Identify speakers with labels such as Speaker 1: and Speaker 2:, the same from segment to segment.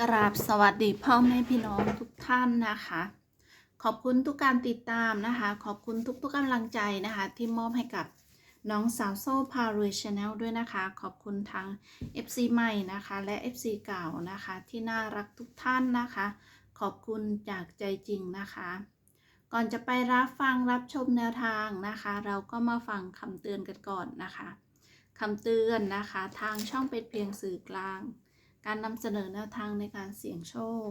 Speaker 1: กราบสวัสดีพ่อแม่พี่น้องทุกท่านนะคะ ขอบคุณทุกการติดตามนะคะ ขอบคุณทุกๆกำลังใจนะคะ ที่มอบให้กับน้องสาวโซ่พารวยชาแนลด้วยนะคะ ขอบคุณทั้ง FC ใหม่นะคะ และ FC เก่านะคะ ที่น่ารักทุกท่านนะคะ ขอบคุณจากใจจริงนะคะ ก่อนจะไปรับฟังรับชมแนวทางนะคะ เราก็มาฟังคำเตือนกันก่อนนะคะคำเตือนนะคะ ทางช่องเป็นเพียงสื่อกลาง การนำเสนอแนวทางในการเสี่ยงโชค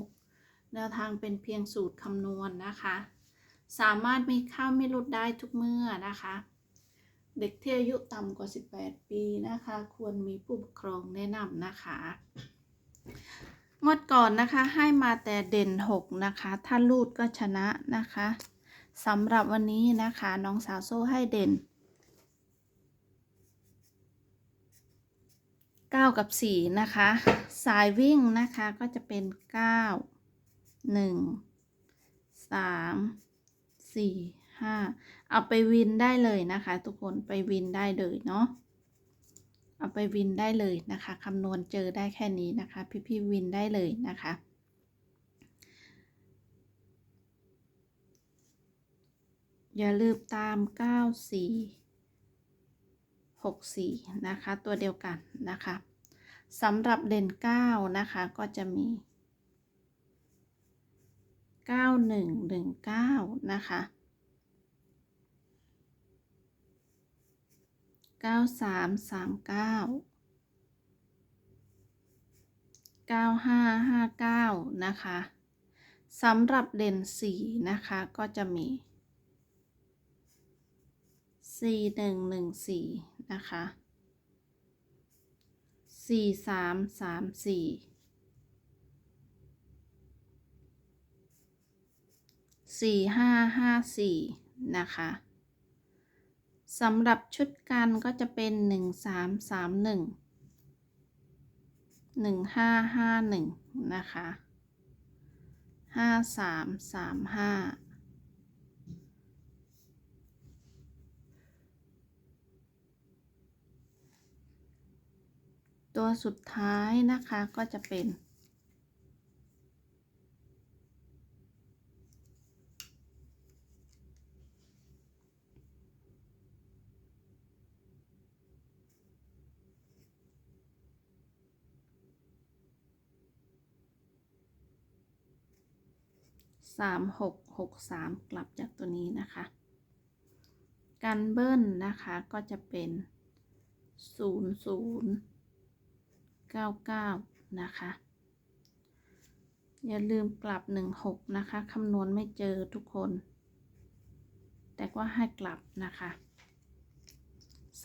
Speaker 1: แนวทางเป็นเพียงสูตรคำนวณนะคะ สามารถมีข้าไม่ลดได้ทุกเมื่อนะคะ เด็กที่อายุต่ำกว่า 18 ปีนะคะ ควรมีผู้ปกครองแนะนำนะคะ งวดก่อนนะคะให้มาแต่เด่น 6 นะคะ ถ้าลูดก็ชนะนะคะสำหรับวันนี้นะคะ น้องสาวโซ่ให้เด่น 9 กับ 4 นะคะ สายวิ่งนะคะก็จะเป็น 9 1 3 4 5 เอาไปวินได้เลยนะคะ ทุกคนไปวินได้เลยเนาะเอาไปวินได้เลยนะคะคำนวณเจอได้แค่นี้นะคะ พี่พี่วินได้เลยนะคะอย่าลืมตาม 94 64 นะคะ ตัวเดียวกันนะคะสำหรับเด่น 9 นะคะ ก็จะมี 9119 นะคะ 9339 9559 นะคะสำหรับเด่น 4 นะคะ ก็จะมี 4114 นะคะสี่สามสามสี่สี่ห้าห้าสี่นะคะสำหรับชุดกันก็จะเป็นหนึ่งสามสามหนึ่งหนึ่งห้าห้าหนึ่งนะคะห้าสามสามห้า ตัวสุดท้ายนะคะก็จะเป็นสามหกหกสามกลับจากตัวนี้นะคะ การเบิ้ลนะคะก็จะเป็นศูนย์ศูนย์ 99 นะคะ อย่าลืมกลับ 16 นะคะคำนวณไม่เจอทุกคน แต่ว่าให้กลับนะคะ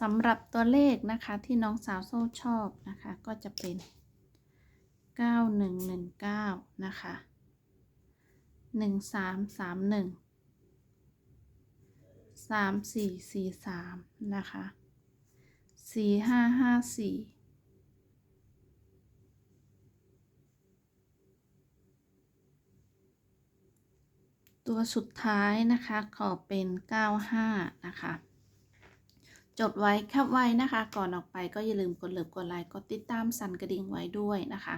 Speaker 1: สำหรับตัวเลขนะคะที่น้องสาวโซ่ชอบนะคะ ก็จะเป็น 9119 นะคะ 1331 3443 นะคะ 4554 ตัวสุดท้ายนะคะขอเป็น 95 นะคะ จดไว้แคปไว้นะคะ ก่อนออกไปก็อย่าลืมกดเลิฟกดไลค์กดติดตามสั่นกระดิ่งไว้ด้วยนะคะ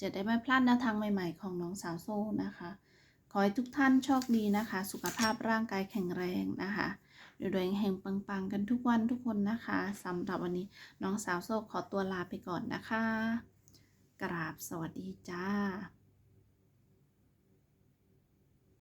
Speaker 1: จะได้ไม่พลาดแนวทางใหม่ๆของน้องสาวโซ่นะคะ ขอให้ทุกท่านโชคดีนะคะ สุขภาพร่างกายแข็งแรงนะคะรวยๆเฮงปังๆ กันทุกวันทุกคนนะคะสำหรับวันนี้น้องสาวโซ่ขอตัวลาไปก่อนนะคะ กราบสวัสดีจ้า